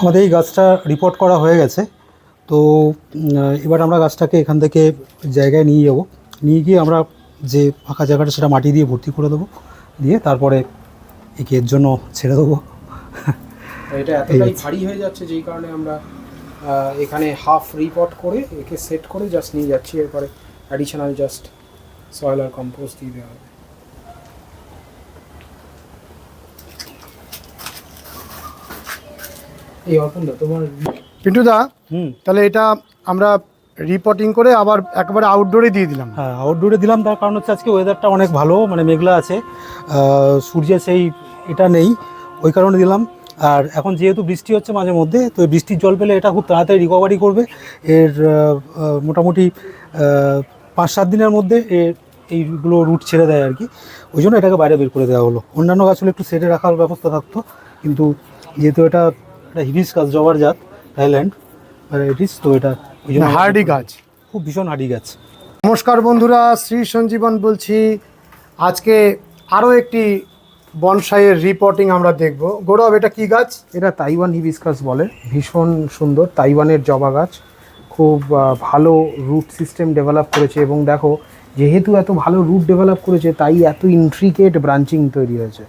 আমাদের এই গাছটা রিপোর্ট করা হয়ে গেছে। তো এবার আমরা গাছটাকে এখান থেকে জায়গায় নিয়ে যাব। নিয়ে গিয়ে আমরা যে ফাঁকা জায়গাটা সেটা মাটি দিয়ে ভর্তি করে দেবো। দিয়ে তারপরে একে এর জন্য ছেড়ে দেবো। এটা এতটাই ভারী হয়ে যাচ্ছে যেই কারণে আমরা এখানে হাফ রিপোর্ট করে একে সেট করে জাস্ট নিয়ে যাচ্ছি। এরপরে অ্যাডিশনাল জাস্ট সয়েল আর কম্পোস্ট দিয়ে দেওয়া হবে। এই অর্পণ দা তোমার পিন্টুদা হুম। তাহলে এটা আমরা রিপোর্টিং করে আবার একেবারে আউটডোরে দিয়ে দিলাম। হ্যাঁ আউটডোরে দিলাম তার কারণ হচ্ছে আজকে ওয়েদারটা অনেক ভালো মানে মেঘলা আছে। সূর্যের সেই এটা নেই ওই কারণে দিলাম। আর এখন যেহেতু বৃষ্টি হচ্ছে মাঝে মধ্যে তো বৃষ্টির জল পেলে এটা খুব তাড়াতাড়ি রিকভারি করবে। এর মোটামুটি পাঁচ সাত দিনের মধ্যে এর এইগুলো রুট ছেড়ে দেয় আর কি। ওই জন্য এটাকে বাইরে বের করে দেওয়া হলো। অন্যান্য গাছগুলো একটু সেটে রাখার ব্যবস্থা থাকতো কিন্তু যেহেতু এটা একটা হিবিস গাছ জবার জাত থাইল্যান্ড ভ্যারাইটিস তো এটা ওই জন্য হার্ডি গাছ। খুব ভীষণ হার্ডি গাছ। নমস্কার বন্ধুরা শ্রী সঞ্জীবন বলছি। আজকে আরও একটি বনসাইয়ের রিপোর্টিং আমরা দেখব। গৌরব এটা কি গাছ? এটা তাইওয়ান হিবিসকাস বলে। ভীষণ সুন্দর তাইওয়ানের জবা গাছ। খুব ভালো রুট সিস্টেম ডেভেলপ করেছে এবং দেখো যেহেতু এত ভালো রুট ডেভেলপ করেছে তাই এত ইন্ট্রিকেট ব্রাঞ্চিং তৈরি হয়েছে।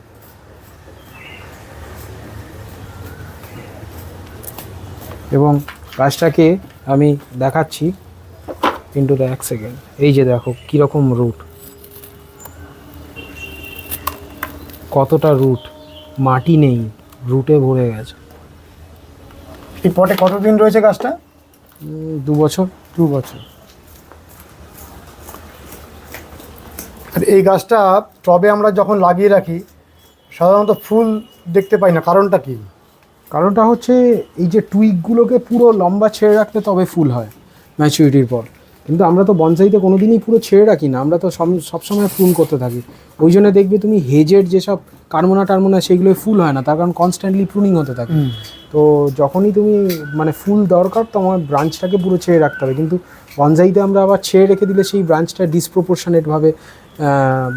এবং গাছটাকে আমি দেখাচ্ছি কিন্তু এক সেকেন্ড এই যে দেখো কীরকম রুট কতটা রুট মাটি নেই রুটে ভরে গেছে। এই পটে কতদিন রয়েছে গাছটা? দু বছর। দু বছর। আর এই গাছটা টবে আমরা যখন লাগিয়ে রাখি সাধারণত ফুল দেখতে পাই না কারণটা কি? কারণটা হচ্ছে এই যে টুইকগুলোকে পুরো লম্বা ছেড়ে রাখলে তবে ফুল হয় ম্যাচুরিটির পর। কিন্তু আমরা তো বনসাইতে কোনো দিনই পুরো ছেড়ে রাখি না আমরা তো সব সবসময় ফুল করতে থাকি। ওই জন্য দেখবে তুমি হেজের যেসব কার্মোনা টার্মোনা সেগুলোই ফুল হয় না তার কারণ কনস্ট্যান্টলি প্রুনিং হতে থাকে। তো যখনই তুমি মানে ফুল দরকার তোমার ব্রাঞ্চটাকে পুরো ছেড়ে রাখতে হবে। কিন্তু বনসাইতে আমরা আবার ছেড়ে রেখে দিলে সেই ব্রাঞ্চটা ডিসপ্রপোর্শনেটভাবে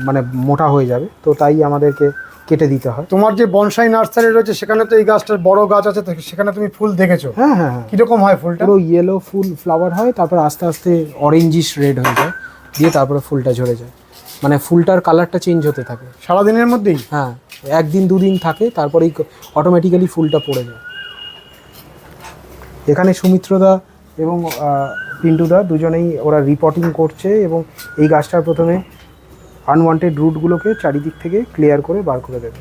মানে মোটা হয়ে যাবে। তো তাই আমাদেরকে কেটে দিতে হয়। তোমার যে বনসাই নার্সারি রয়েছে সেখানে তো এই গাছটার বড় গাছ আছে সেখানে তুমি ফুল দেখেছ? হ্যাঁ হ্যাঁ হ্যাঁ। কীরকম হয় ফুলটা? পুরো ইয়েলো ফুল ফ্লাওয়ার হয় তারপর আস্তে আস্তে অরেঞ্জিশ রেড হয়ে যায় দিয়ে তারপরে ফুলটা ঝরে যায়। মানে ফুলটার কালারটা চেঞ্জ হতে থাকে। সারাদিনের মধ্যেই? হ্যাঁ একদিন দুদিন থাকে তারপরেই অটোমেটিক্যালি ফুলটা পড়ে যায়। এখানে সুমিত্রদা এবং পিন্টুদা দুজনেই ওরা রিপোর্টিং করছে এবং এই গাছটার প্রথমে আনওয়ান্টেড রুটগুলোকে চারিদিক থেকে ক্লিয়ার করে বার করে দেবে।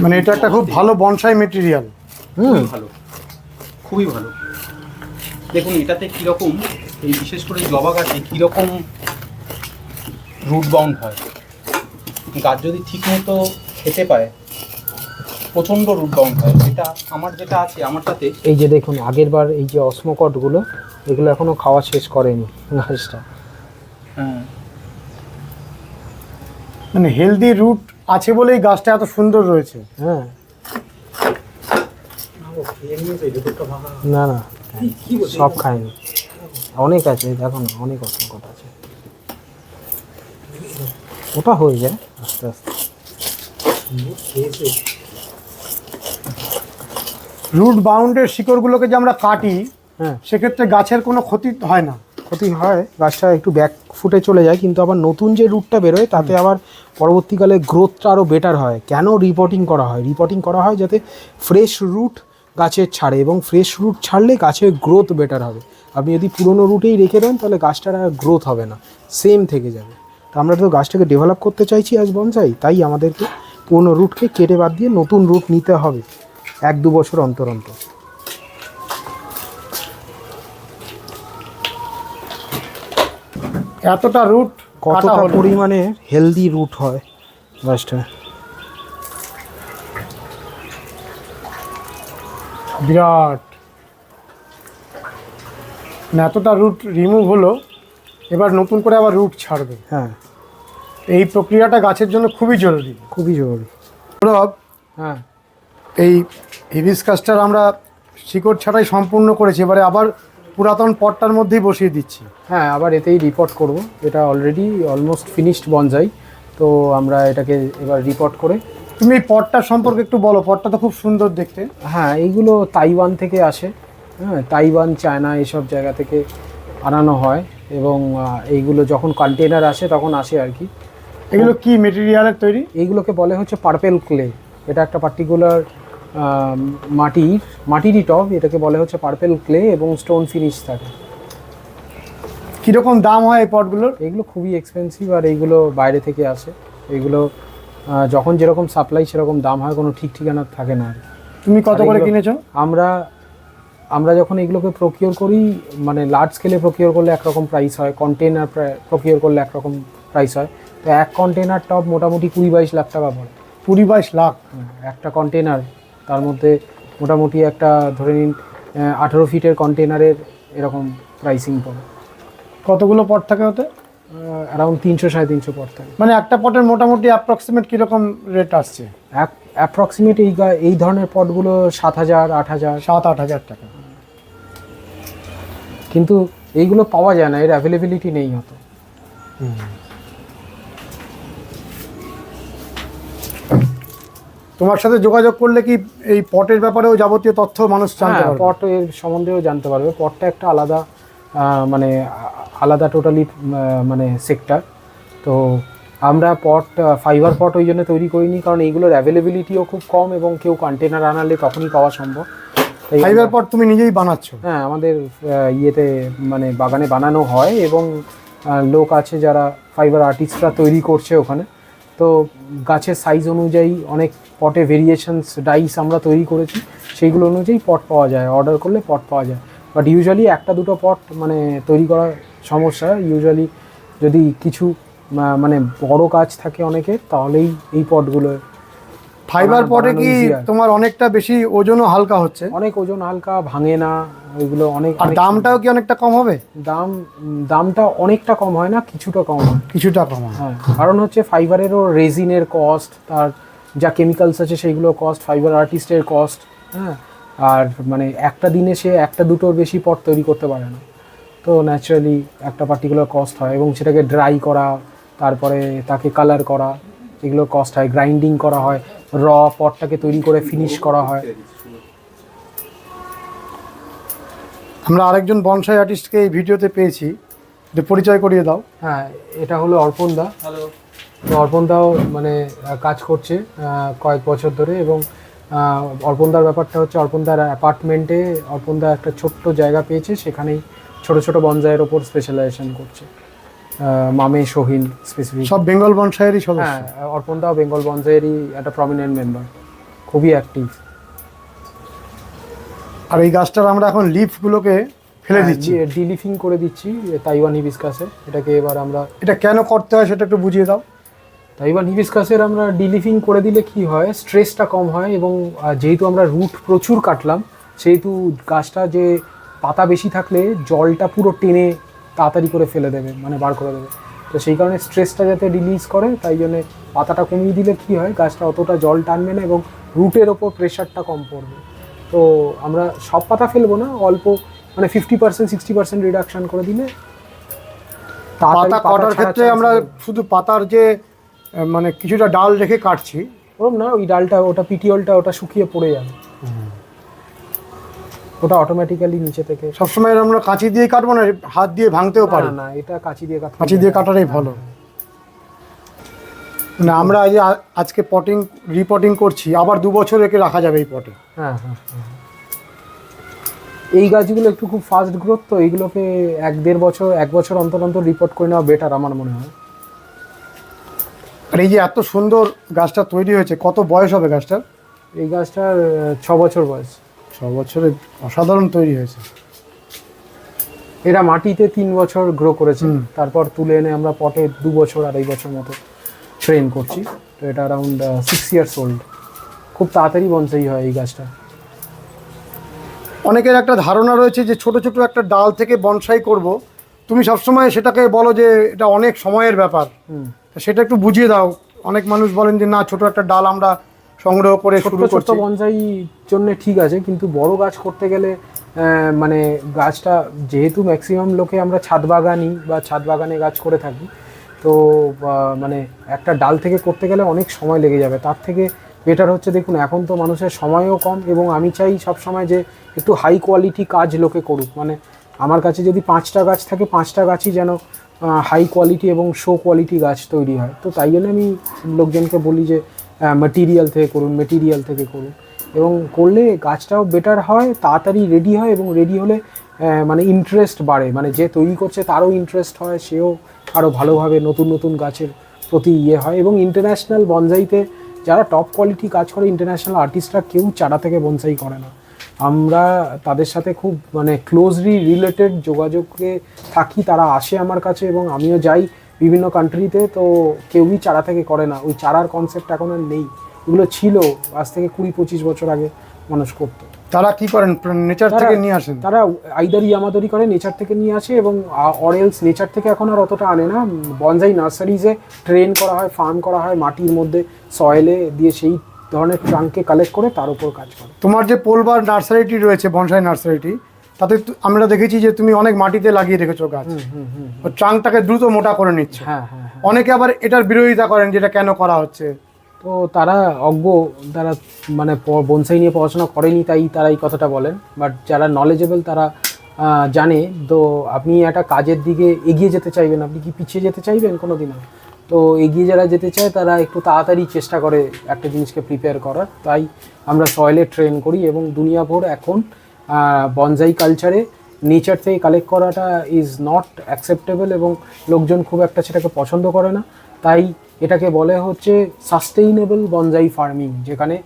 মানে এটা একটা খুব ভালো বনসাই মেটেরিয়াল হুম। ভালো। খুবই ভালো। দেখুন এটাতে কীরকম এই বিশেষ করে এই জবা গাছে কীরকম রুট বাউন্ড হয়। গাছ যদি ঠিকমতো খেতে পায় প্রচণ্ড রুট বাউন্ড হয় এটা আমার যেটা আছে আমারটাতে এই যে দেখুন আগের বার এই যে অসমকটগুলো এগুলো এখনও খাওয়া শেষ করেনি গাছটা হ্যাঁ। মানে হেলদি রুট আছে বলেই গাছটা এত সুন্দর রয়েছে। হ্যাঁ। না না। সব খায়নি। অনেক আছে দেখো না অনেক অসমকট আছে। ওটা হয়ে যায় আস্তে আস্তে। রুট বাউন্ডের শিকড়গুলোকে যে আমরা কাটি হ্যাঁ। সেক্ষেত্রে গাছের কোনো ক্ষতি হয় না। ক্ষতি হয় গাছটা একটু ব্যাক ফুটে চলে যায় কিন্তু আবার নতুন যে রুটটা বেরোয় তাতে আবার পরবর্তীকালে গ্রোথটা আরও বেটার হয়। কেন রিপোর্টিং করা হয়? রিপোর্টিং করা হয় যাতে ফ্রেশ রুট গাছের ছাড়ে এবং ফ্রেশ রুট ছাড়লে গাছের গ্রোথ বেটার হবে। আপনি যদি পুরনো রুটেই রেখে দেন তাহলে গাছটার আর গ্রোথ হবে না। সেম থেকে যাবে। তো আমরা তো গাছটাকে ডেভেলপ করতে চাইছি আজ বনসাই তাই আমাদেরকে পুরনো রুটকে কেটে বাদ দিয়ে নতুন রুট নিতে হবে। এক দু বছর অন্তর অন্তর। এতটা রুট কতটা পরিমাণে হেলদি রুট হয় গাছটা বিরাট। মানে এতটা রুট রিমুভ হলো এবার নতুন করে আবার রুট ছাড়বে। হ্যাঁ। এই প্রক্রিয়াটা গাছের জন্য খুবই জরুরি। খুবই জরুরি। হ্যাঁ। এই হিবিসকাসটার আমরা শিকড় ছাড়াই সম্পূর্ণ করেছি এবারে আবার পুরাতন পটটার মধ্যেই বসিয়ে দিচ্ছি। হ্যাঁ আবার এতেই রিপোর্ট করব। এটা অলরেডি অলমোস্ট ফিনিশড বনজাই তো আমরা এটাকে এবার রিপোর্ট করে তুমি এই পটটা সম্পর্কে একটু বলো পটটা তো খুব সুন্দর দেখতে। হ্যাঁ এইগুলো তাইওয়ান থেকে আসে। হ্যাঁ তাইওয়ান চায়না এইসব জায়গা থেকে আনানো হয় এবং এইগুলো যখন কন্টেনার আসে তখন আসে আর কি। এগুলো কি মেটেরিয়ালের তৈরি? এইগুলোকে বলে হচ্ছে পার্পেল ক্লে এটা একটা পার্টিকুলার মাটির মাটিরই টব এটাকে বলে হচ্ছে পার্পেল ক্লে এবং স্টোন ফিনিশ থাকে। কীরকম দাম হয় এই পটগুলোর? এগুলো খুবই এক্সপেন্সিভ আর এইগুলো বাইরে থেকে আসে। এগুলো যখন যেরকম সাপ্লাই সেরকম দাম হয় কোনো ঠিক ঠিকানা থাকে না আর তুমি কত করে কিনেছো? আমরা আমরা যখন এগুলোকে প্রকিওর করি মানে লার্জ স্কেলে প্রকিওর করলে একরকম প্রাইস হয় কন্টেনার প্রকিওর করলে একরকম প্রাইস হয়। তো এক কন্টেনার টপ মোটামুটি কুড়ি বাইশ লাখ টাকা পড়ে। কুড়ি বাইশ লাখ? হ্যাঁ, একটা কন্টেনার তার মধ্যে মোটামুটি একটা ধরে নিন আঠেরো ফিটের কন্টেনারের এরকম প্রাইসিং পড়ে। কতগুলো পট থাকে ওতে? অ্যারাউন্ড তিনশো সাড়ে তিনশো পট থাকে। মানে একটা পটের মোটামুটি অ্যাপ্রক্সিমেট কীরকম রেট আসছে? অ্যাপ্রক্সিমেট এই এই ধরনের পটগুলো সাত হাজার আট হাজার। সাত আট হাজার টাকা। কিন্তু এইগুলো পাওয়া যায় না এর অ্যাভেলেবিলিটি নেই হতো তোমার সাথে যোগাযোগ করলে কি এই পটের ব্যাপারেও যাবতীয় তথ্য মানুষ জানতে হ্যাঁ পারবে? পট এর সম্বন্ধেও জানতে পারবে। পটটা একটা আলাদা মানে আলাদা টোটালি মানে সেক্টর তো আমরা পট ফাইবার পট ওই জন্য তৈরি করিনি কারণ এইগুলোর অ্যাভেলেবিলিটিও খুব কম এবং কেউ কন্টেনার আনালে তখনই পাওয়া সম্ভব। ফাইবার পট তুমি নিজেই বানাচ্ছ? হ্যাঁ আমাদের ইয়েতে মানে বাগানে বানানো হয় এবং লোক আছে যারা ফাইবার আর্টিস্টরা তৈরি করছে ওখানে। তো গাছের সাইজ অনুযায়ী অনেক পটে ভেরিয়েশনস ডাইস আমরা তৈরি করেছি। সেইগুলো অনুযায়ী পট পাওয়া যায়। অর্ডার করলে পট পাওয়া যায়। বাট ইউজুয়ালি একটা দুটো পট মানে তৈরি করার সমস্যা। ইউজুয়ালি যদি কিছু মানে বড় কাজ থাকে অনেকের, তাহলেই এই পটগুলো ফাইবার পটে কি তোমার অনেকটা বেশি ওজনও হালকা হচ্ছে? অনেক ওজন হালকা ভাঙে না ওইগুলো অনেক আর দামটাও কি অনেকটা কম হবে? দাম দামটা অনেকটা কম হয় না কিছুটা কম হয়। কিছুটা কম হয়। হ্যাঁ কারণ হচ্ছে ফাইবারেরও রেজিনের কস্ট তার যা কেমিক্যালস আছে সেইগুলো কস্ট ফাইবার আর্টিস্টের কস্ট হ্যাঁ আর মানে একটা দিনে সে একটা দুটোর বেশি পট তৈরি করতে পারে না। তো ন্যাচারালি একটা পার্টিকুলার কস্ট হয় এবং সেটাকে ড্রাই করা তারপরে তাকে কালার করা এগুলো কস্ট হয় গ্রাইন্ডিং করা হয় র পটটাকে তৈরি করে ফিনিশ করা হয়। আমরা আরেকজন বনসাই আর্টিস্টকে এই ভিডিওতে পেয়েছি একটু পরিচয় করিয়ে দাও। হ্যাঁ এটা হলো অর্পণ দা। তো অর্পণ দাও মানে কাজ করছে কয়েক বছর ধরে এবং অর্পণ দার ব্যাপারটা হচ্ছে অর্পণ দার অ্যাপার্টমেন্টে অর্পণ দা একটা ছোট্ট জায়গা পেয়েছে সেখানেই ছোট ছোট বনজাইয়ের ওপর স্পেশালাইজেশন করছে। মামে সোহিন স্পেসিফিক সব বেঙ্গল বনসাইয়েরই সদস্য। হ্যাঁ অর্পণ দাও বেঙ্গল বনজাইয়েরই একটা প্রমিনেন্ট মেম্বার খুবই অ্যাক্টিভ আর এই গাছটার আমরা এখন লিফগুলোকে ফেলে হ্যাঁ, দিচ্ছি। ডিলিফিং করে দিচ্ছি তাইওয়ান হিবিসকাসে এটাকে এবার আমরা এটা কেন করতে হয় সেটা একটু বুঝিয়ে দাও। তাইওয়ান হিবিসকাসের আমরা ডিলিফিং করে দিলে কি হয়? স্ট্রেসটা কম হয় এবং যেহেতু আমরা রুট প্রচুর কাটলাম সেহেতু গাছটা যে পাতা বেশি থাকলে জলটা পুরো টেনে তাড়াতাড়ি করে ফেলে দেবে মানে বার করে দেবে। তো সেই কারণে স্ট্রেসটা যাতে রিলিজ করে তাই জন্যে পাতাটা কমিয়ে দিলে কি হয় গাছটা অতটা জল টানবে না এবং রুটের ওপর প্রেশারটা কম পড়বে। তো আমরা সব পাতা ফেলব না অল্প মানে fifty percent sixty percent reduction করে দিলে পাতা কাটার ক্ষেত্রে আমরা শুধু পাতার যে মানে কিছুটা ডাল রেখে কাটছি। ওরম না ওই ডালটা ওটা পিটিওলটা ওটা শুকিয়ে পড়ে যাবে। ওটা অটোমেটিক্যালি নিচে থেকে সবসময় আমরা কাঁচি দিয়ে কাটবো না হাত দিয়ে ভাঙতেও পারি। না এটা কাঁচি দিয়ে কাটতে কাঁচি দিয়ে কাটাটাই ভালো। না আমরা আজ আজকে পটিং রিপোর্টিং করছি আবার দু বছর একে রাখা যাবে এই পটে হ্যাঁ হ্যাঁ হ্যাঁ। এই গাছগুলো একটু খুব ফাস্ট গ্রোথ তো এইগুলোকে এক দেড় বছর এক বছর অন্তর অন্তর রিপোর্ট করে নেওয়া বেটার আমার মনে হয়। আর এই যে এত সুন্দর গাছটা তৈরি হয়েছে কত বয়স হবে গাছটার? এই গাছটার ছ বছর বয়স। বছরে অসাধারণ তৈরি হয়েছে। এরা মাটিতে তিন বছর গ্রো করেছে। তারপর তুলে এনে আমরা পটে দু বছর আড়াই বছর মতো ট্রেন করছি। তো এটা অ্যারাউন্ড সিক্স ইয়ার্স ওল্ড খুব তাড়াতাড়ি বনসাই হয় এই গাছটা। অনেকের একটা ধারণা রয়েছে যে ছোট ছোট একটা ডাল থেকে বনসাই করব। তুমি সবসময় সেটাকে বলো যে এটা অনেক সময়ের ব্যাপার। সেটা একটু বুঝিয়ে দাও। অনেক মানুষ বলেন যে না ছোট একটা ডাল আমরা সংগ্রহ করে শুরু করছি। বনসাই জন্য ঠিক আছে কিন্তু বড় গাছ করতে গেলে মানে গাছটা যেহেতু ম্যাক্সিমাম লোকে আমরা ছাদ বাগানই বা ছাদ বাগানে গাছ করে থাকি তো মানে একটা ডাল থেকে করতে গেলে অনেক সময় লেগে যাবে। তার থেকে বেটার হচ্ছে দেখুন এখন তো মানুষের সময়ও কম এবং আমি চাই সব সময় যে একটু হাই কোয়ালিটি কাজ লোকে করুক। মানে আমার কাছে যদি পাঁচটা গাছ থাকে পাঁচটা গাছই যেন হাই কোয়ালিটি এবং শো কোয়ালিটি গাছ তৈরি হয়। তো তাই জন্য আমি লোকজনকে বলি যে মেটিরিয়াল থেকে করুন মেটিরিয়াল থেকে করুন। এবং করলে গাছটাও বেটার হয়, তাড়াতাড়ি রেডি হয় এবং রেডি হলে মানে ইন্টারেস্ট বাড়ে। মানে যে তৈরি করছে তারও ইন্টারেস্ট হয়, সেও আরও ভালোভাবে নতুন নতুন গাছের প্রতি ইয়ে হয়। এবং ইন্টারন্যাশনাল বনসাইতে যারা টপ কোয়ালিটি কাজ করে ইন্টারন্যাশনাল আর্টিস্টরা কেউ চারা থেকে বনসাই করে না। আমরা তাদের সাথে খুব মানে ক্লোজলি রিলেটেড যোগাযোগে থাকি, তারা আসে আমার কাছে এবং আমিও যাই। বিভিন্ন কান্ট্রিতে তো কেউই চারা থেকে করে না। ওই চারার কনসেপ্ট এখন আর নেই। এগুলো ছিল আজ থেকে কুড়ি পঁচিশ বছর আগে মানুষ করতো। তারা কি করেন? নেচার থেকে নিয়ে আসেন? তারা আইদার ইয়ামাদরি করে নেচার থেকে নিয়ে আসে এবং অরেলস নেচার থেকে এখন আর অতটা আনে না। বনজাই নার্সারিজে ট্রেন করা হয় ফার্ম করা হয় মাটির মধ্যে সয়েলে দিয়ে সেই ধরনের ট্রাঙ্ককে কালেক্ট করে তার উপর কাজ করে। তোমার যে পোলবার নার্সারিটি রয়েছে বনসাই নার্সারিটি তাতে আমরা দেখেছি যে তুমি অনেক মাটিতে লাগিয়ে রেখেছো গাছ। ট্রাঙ্কটাকে দ্রুত মোটা করে নিচ্ছে। হ্যাঁ হ্যাঁ হ্যাঁ। অনেকে আবার এটার বিরোধিতা করেন যেটা কেন করা হচ্ছে। তো তারা অজ্ঞ তারা মানে বনসাই নিয়ে পড়াশোনা করেনি তাই তারা এই কথাটা বলেন। বাট যারা নলেজেবল তারা জানে। তো আপনি একটা কাজের দিকে এগিয়ে যেতে চাইবেন। আপনি কি পিছিয়ে যেতে চাইবেন কোনো দিনও তো এগিয়ে যারা যেতে চায় তারা একটু তাড়াতাড়ি চেষ্টা করে একটা জিনিসকে প্রিপেয়ার করার। তাই আমরা সয়েলে ট্রেন করি এবং দুনিয়াভর এখন বনজাই কালচারে নেচার থেকে কালেক্ট করাটা ইজ নট অ্যাকসেপ্টেবল এবং লোকজন খুব একটা সেটাকে পছন্দ করে না। তাই এটাকে বলে হচ্ছে সাস্টেইনেবল বনজাই ফার্মিং যেখানে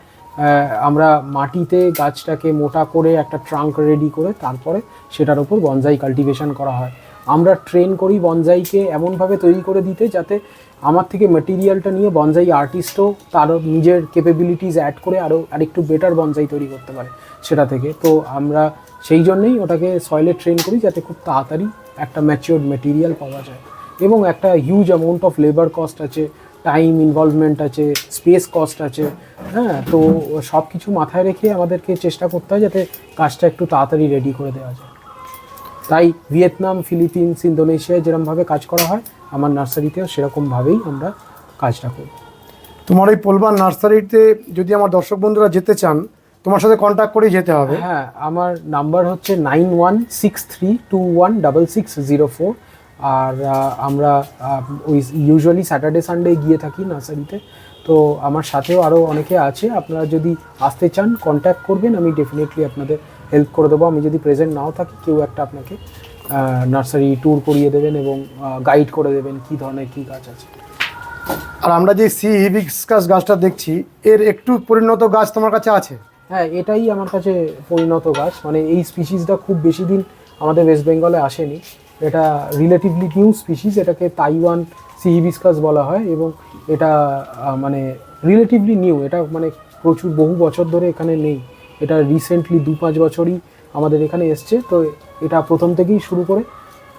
আমরা মাটিতে গাছটাকে মোটা করে একটা ট্রাঙ্ক রেডি করে তারপরে সেটার উপর বনজাই কাল্টিভেশন করা হয়। আমরা ট্রেন করি বনজাইকে এমনভাবে তৈরি করে দিতে যাতে আমার থেকে মেটেরিয়ালটা নিয়ে বনজাই আর্টিস্টও তার নিজের ক্যাপেবিলিটিস অ্যাড করে আরও আরেকটু বেটার বনজাই তৈরি করতে পারে সেটা থেকে। তো আমরা সেই জন্যেই ওটাকে সয়েলে ট্রেন করি যাতে খুব তাড়াতাড়ি একটা ম্যাচিওর মেটেরিয়াল পাওয়া যায়। এবং একটা huge amount of labour cost আছে টাইম ইনভলভমেন্ট আছে স্পেস কস্ট আছে হ্যাঁ তো সব কিছু মাথায় রেখে আমাদেরকে চেষ্টা করতে হয় যাতে কাজটা একটু তাড়াতাড়ি রেডি করে দেওয়া যায়। তাই ভিয়েতনাম, ফিলিপিন্স, ইন্দোনেশিয়ায় যেরকমভাবে কাজ করা হয় আমার নার্সারিতেও সেরকমভাবেই আমরা কাজটা করি। তোমার ওই পোলবার নার্সারিতে যদি আমার দর্শক বন্ধুরা যেতে চান তোমার সাথে কন্ট্যাক্ট করেই যেতে হবে। হ্যাঁ আমার নাম্বার হচ্ছে nine one six three two one double six zero four. আর আমরা ওই ইউজুয়ালি স্যাটারডে সানডে গিয়ে থাকি নার্সারিতে। তো আমার সাথেও আরও অনেকে আছে আপনারা যদি আসতে চান কন্ট্যাক্ট করবেন আমি ডেফিনেটলি আপনাদের হেল্প করে দেবো। আমি যদি প্রেজেন্ট নাও থাকি কেউ একটা আপনাকে নার্সারি ট্যুর করিয়ে দেবেন এবং গাইড করে দেবেন কী ধরনের কী গাছ আছে। আর আমরা যে সি হিবিক্সাস গাছটা দেখছি এর একটু পরিণত গাছ তোমার কাছে আছে? হ্যাঁ এটাই আমার কাছে পরিণত গাছ। মানে এই স্পিসিসটা খুব বেশি দিন আমাদের ওয়েস্ট বেঙ্গলে আসেনি। এটা রিলেটিভলি নিউ স্পিসিস এটাকে তাইওয়ান সিহিবিসকাস বলা হয় এবং এটা মানে রিলেটিভলি নিউ এটা মানে প্রচুর বহু বছর ধরে এখানে নেই। এটা রিসেন্টলি দু পাঁচ বছরই আমাদের এখানে এসছে। তো এটা প্রথম থেকেই শুরু করে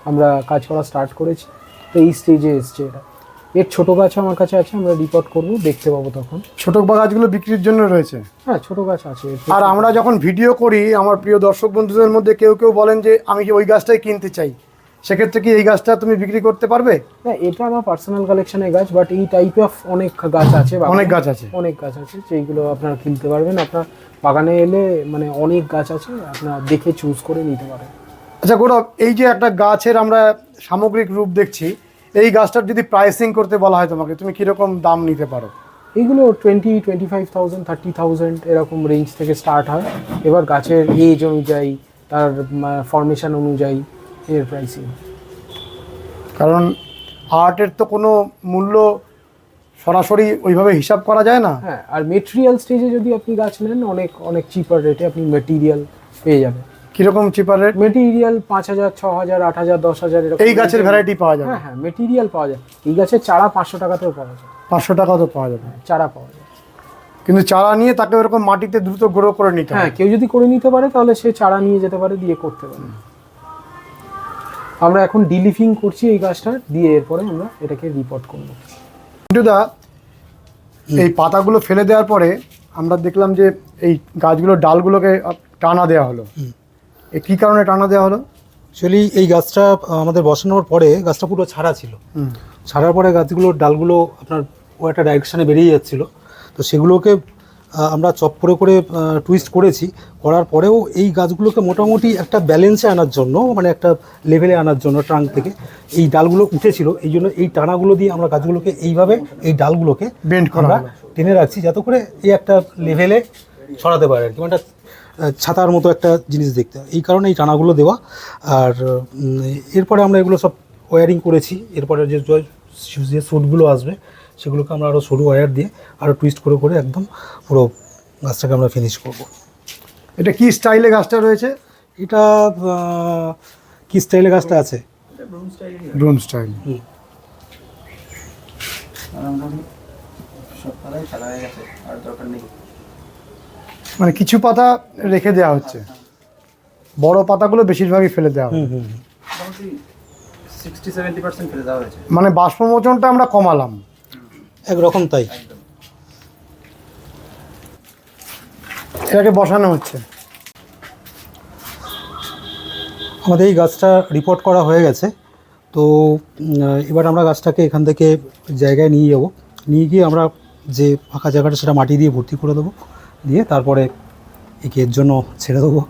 আমরা কাজ করা স্টার্ট করেছি। তো এই স্টেজে এসছে এটা। এর ছোটো গাছও আমার কাছে আছে আমরা রিপোর্ট করব দেখতে পাবো তখন। ছোট বা গাছগুলো বিক্রির জন্য রয়েছে? হ্যাঁ ছোটো গাছ আছে। আর আমরা যখন ভিডিও করি আমার প্রিয় দর্শক বন্ধুদের মধ্যে কেউ কেউ বলেন যে আমি কি ওই গাছটাই কিনতে চাই? সেক্ষেত্রে কি এই গাছটা তুমি বিক্রি করতে পারবে? হ্যাঁ এটা আমার পার্সোনাল কালেকশনের গাছ বাট এই টাইপ অফ অনেক গাছ আছে। অনেক গাছ আছে। অনেক গাছ আছে যেগুলো আপনারা কিনতে পারবেন। আপনার বাগানে এলে মানে অনেক গাছ আছে আপনারা দেখে চুজ করে নিতে পারেন। আচ্ছা গৌরব এই যে একটা গাছের আমরা সামগ্রিক রূপ দেখছি এই গাছটার যদি প্রাইসিং করতে বলা হয় তোমাকে তুমি কীরকম দাম নিতে পারো? এইগুলো twenty twenty five thousand thirty thousand এরকম রেঞ্জ থেকে স্টার্ট হয়। এবার গাছের এজ অনুযায়ী তার ফরমেশন অনুযায়ী এর প্রাইসিং কারণ আর্টের তো কোনো মূল্য সরাসরি ওইভাবে হিসাব করা যায় না। হ্যাঁ আর মেটেরিয়াল স্টেজে যদি আপনি গাছ নেন অনেক অনেক চিপার রেটে আপনি মেটেরিয়াল পেয়ে যাবেন। কীরকম চিপার রেট মেটেরিয়াল পাঁচ হাজার ছ হাজার আট হাজার দশ হাজার এরকম এই গাছের ভ্যারাইটি পাওয়া যাবে। হ্যাঁ হ্যাঁ মেটেরিয়াল পাওয়া যায় এই গাছের চারা পাঁচশো টাকাতেও পাওয়া যায় পাঁচশো টাকা তো পাওয়া যাবে। চারা পাওয়া যায় কিন্তু চারা নিয়ে তাকে ওরকম মাটিতে দ্রুত গ্রো করে নিতে হ্যাঁ কেউ যদি করে নিতে পারে তাহলে সে চারা নিয়ে যেতে পারে দিয়ে করতে পারে। আমরা এখন ডিলিফিং করছি এই গাছটা দিয়ে এরপরে আমরা এটাকে রিপোর্ট করব। দা এই পাতাগুলো ফেলে দেওয়ার পরে আমরা দেখলাম যে এই গাছগুলোর ডালগুলোকে টানা দেওয়া হলো। এ কী কারণে টানা দেওয়া হলো? অ্যাকচুয়ালি এই গাছটা আমাদের বসানোর পরে গাছটা পুরো ছাড়া ছিল। ছাড়ার পরে গাছগুলোর ডালগুলো আপনার ও একটা ডাইরেকশানে বেরিয়ে যাচ্ছিল। তো সেগুলোকে আমরা চপ করে করে টুইস্ট করেছি। করার পরেও এই গাছগুলোকে মোটামুটি একটা ব্যালেন্সে আনার জন্য মানে একটা লেভেলে আনার জন্য ট্রাঙ্ক থেকে এই ডালগুলো উঠেছিল। এই জন্য এই টানাগুলো দিয়ে আমরা গাছগুলোকে এইভাবে এই ডালগুলোকে বেন্ড করা টেনে রাখছি যাতে করে এই একটা লেভেলে ছড়াতে পারে আর কি। মানে ছাতার মতো একটা জিনিস দেখতে এই কারণে এই টানাগুলো দেওয়া। আর এরপরে আমরা এগুলো সব ওয়ারিং করেছি। এরপরে যে যে স্যুটগুলো আসবে সেগুলোকে আমরা আরও সরু ওয়্যার দিয়ে আরও টুইস্ট করে করে একদম পুরো গাছটাকে আমরা ফিনিশ করব। এটা কি স্টাইলে গাছটা রয়েছে? এটা কি স্টাইলে গাছটা আছে? ড্রোন স্টাইল মানে কিছু পাতা রেখে দেওয়া হচ্ছে। বড় পাতাগুলো বেশিরভাগই ফেলে দেওয়া হয় হুম হুম সিক্সটি সেভেন্টি পার্সেন্ট ফেলে দেওয়া হয়েছে। মানে বাষ্পমোচনটা আমরা কমালাম। একরকম তাই। এটাকে বসানো হচ্ছে। আমাদের এই গাছটা রিপোর্ট করা হয়ে গেছে। তো এবার আমরা গাছটাকে এখান থেকে জায়গায় নিয়ে যাব। নিয়ে গিয়ে আমরা যে ফাঁকা জায়গাটা সেটা মাটি দিয়ে ভর্তি করে দেবো। দিয়ে তারপরে একে এর জন্য ছেড়ে দেবো।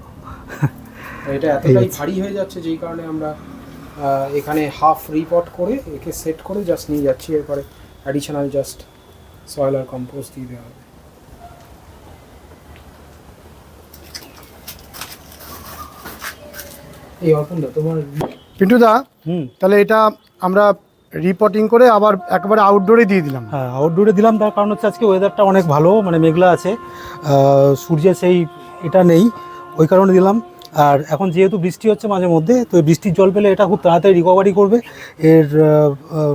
এটা এতটাই ভারী হয়ে যাচ্ছে যেই কারণে আমরা আহ, এখানে হাফ রিপোর্ট করে একে সেট করে জাস্ট নিয়ে যাচ্ছি এরপরে অ্যাডিশনাল জাস্ট সয়েল আর কম্পোস্ট দিয়ে দেওয়া হবে। এই অর্পণদা তোমার পিন্টুদা হুম। তাহলে এটা আমরা রিপোর্টিং করে আবার একবারে আউটডোরে দিয়ে দিলাম। হ্যাঁ আউটডোরে দিলাম, তার কারণ হচ্ছে আজকে ওয়েদারটা অনেক ভালো মানে মেঘলা আছে। সূর্যের সেই এটা নেই, ওই কারণে দিলাম। আর এখন যেহেতু বৃষ্টি হচ্ছে মাঝে মধ্যে, তো বৃষ্টির জল পেলে এটা খুব তাড়াতাড়ি রিকভারি করবে। এর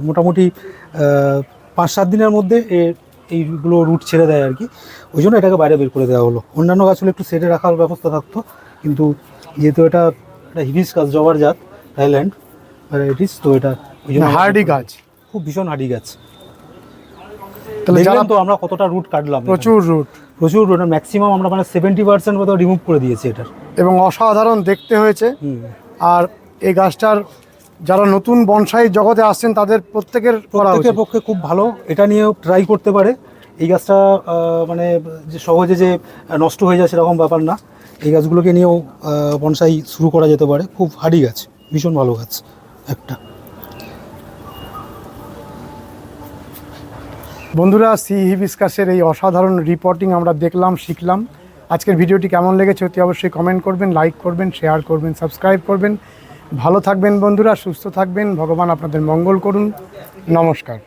মোটামুটি পাঁচ সাত দিনের মধ্যে এর এইগুলো রুট ছেড়ে দেয় আর কি। ওই জন্য এটাকে বাইরে বের করে দেওয়া হলো। অন্যান্য গাছগুলো একটু সেটে রাখার ব্যবস্থা থাকতো, কিন্তু যেহেতু এটা একটা হিবিস গাছ জবার জাত থাইল্যান্ড ভ্যারাইটিস তো এটা হার্ডি গাছ। খুব ভীষণ হাডি গাছ। যারা তো আমরা কতটা রুট কাটলাম প্রচুর রুট প্রচুর রুট ম্যাক্সিমাম আমরা মানে সেভেন্টি পার্সেন্ট মতো রিমুভ করে দিয়েছি এটার। এবং অসাধারণ দেখতে হয়েছে। আর এই গাছটার যারা নতুন বনসাই জগতে আসছেন তাদের প্রত্যেকের প্রত্যেকের পক্ষে খুব ভালো। এটা নিয়েও ট্রাই করতে পারে। এই গাছটা মানে যে সহজে যে নষ্ট হয়ে যায় সেরকম ব্যাপার না। এই গাছগুলোকে নিয়েও বনসাই শুরু করা যেতে পারে। খুব হাডি গাছ ভীষণ ভালো গাছ একটা। বন্ধুরা সি হিবিসকাসের এই অসাধারণ রিপোর্টিং আমরা দেখলাম, শিখলাম। আজকের ভিডিওটি কেমন লেগেছে অতি অবশ্যই কমেন্ট করবেন লাইক করবেন শেয়ার করবেন সাবস্ক্রাইব করবেন। ভালো থাকবেন বন্ধুরা, সুস্থ থাকবেন। ভগবান আপনাদের মঙ্গল করুন। নমস্কার।